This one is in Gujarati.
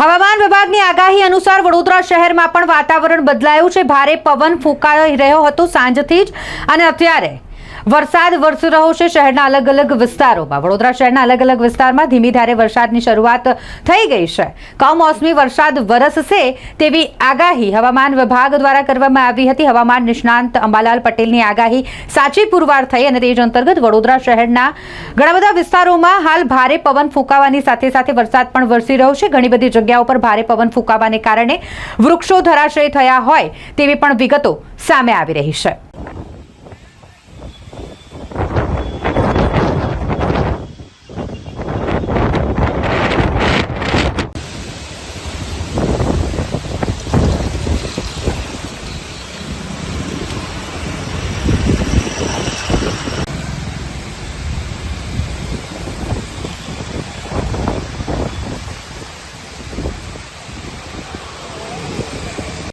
હવામાન વિભાગની આગાહી અનુસાર વડોદરા શહેરમાં પણ વાતાવરણ બદલાયું છે. ભારે પવન ફૂંકાઈ રહ્યો હતો સાંજથી જ અને અત્યારે વરસાદ વરસી રહ્યો છે શહેરના અલગ અલગ વિસ્તારોમાં. વડોદરા શહેરના અલગ અલગ વિસ્તારમાં ધીમી ધારે વરસાદની શરૂઆત થઈ ગઈ છે. કમોસમી વરસાદ વરસશે તેવી આગાહી હવામાન વિભાગ દ્વારા કરવામાં આવી હતી. હવામાન નિષ્ણાંત અંબાલાલ પટેલની આગાહી સાચી પુરવાર થઈ અને તે જ અંતર્ગત વડોદરા શહેરના ઘણા બધા વિસ્તારોમાં હાલ ભારે પવન ફૂંકાવાની સાથે સાથે વરસાદ પણ વરસી રહ્યો છે. ઘણી બધી જગ્યાઓ પર ભારે પવન ફૂંકાવાને કારણે વૃક્ષો ધરાશય થયા હોય તેવી પણ વિગતો સામે આવી રહી છે.